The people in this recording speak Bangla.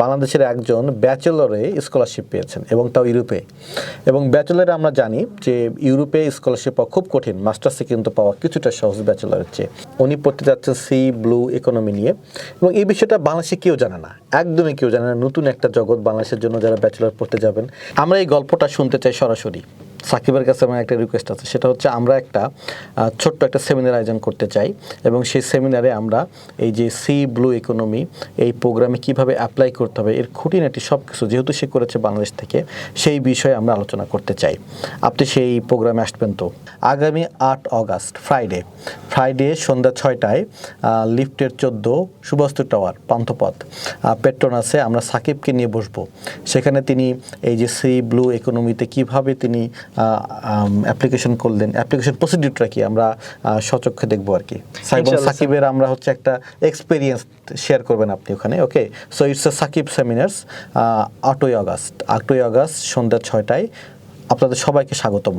বাংলাদেশের একজন ব্যাচেলরে স্কলারশিপ পেয়েছেন এবং তাও ইউরোপে। এবং ব্যাচেলরে আমরা জানি যে ইউরোপে স্কলারশিপ পাওয়া খুব কঠিন, মাস্টার্সে কিন্তু পাওয়া কিছুটা সহজ ব্যাচেলরের চেয়ে। উনি পড়তে যাচ্ছেন সি ব্লু ইকোনমি নিয়ে। এবং এই বিষয়টা বাংলাদেশে কেউ জানে না, একদমই কেউ জানে না। নতুন একটা জগৎ বাংলাদেশের জন্য যারা ব্যাচেলর পড়তে যাবেন। আমরা এই গল্পটা শুনতে চাই সরাসরি। সাকিবের কাছে আমার একটা রিকোয়েস্ট আছে। সেটা হচ্ছে আমরা একটা ছোট্ট একটা সেমিনার আয়োজন করতে চাই এবং সেই সেমিনারে আমরা এই যে সি ব্লু ইকোনমি এই প্রোগ্রামে কীভাবে অ্যাপ্লাই করতে হবে, এর খুঁটিনাটি সব কিছু যেহেতু সে করেছে বাংলাদেশ থেকে, সেই বিষয়ে আমরা আলোচনা করতে চাই। আপনি সেই প্রোগ্রামে আসবেন তো। আগামী আট অগাস্ট ফ্রাইডে ফ্রাইডে সন্ধ্যা ছয়টায় লিফটের চোদ্দ সুবাস্তু টাওয়ার, পান্থপথ। পেট্রোনাসে আমরা সাকিবকে নিয়ে বসবো। সেখানে তিনি এই যে সি ব্লু ইকোনমিতে কীভাবে তিনি অ্যাপ্লিকেশন করলেন। অ্যাপ্লিকেশন প্রসিডিউরটা কি? আমরা সচক্ষে দেখব আর কি। সাইবন সাকিবের আমরা হচ্ছে একটা এক্সপিরিয়েন্স শেয়ার করবেন আপনি ওখানে okay so it's a Sakib seminars আটই আগস্ট। আটই আগস্ট সন্ধ্যা ছয়টায়। আপনাদের সবাইকে স্বাগতম।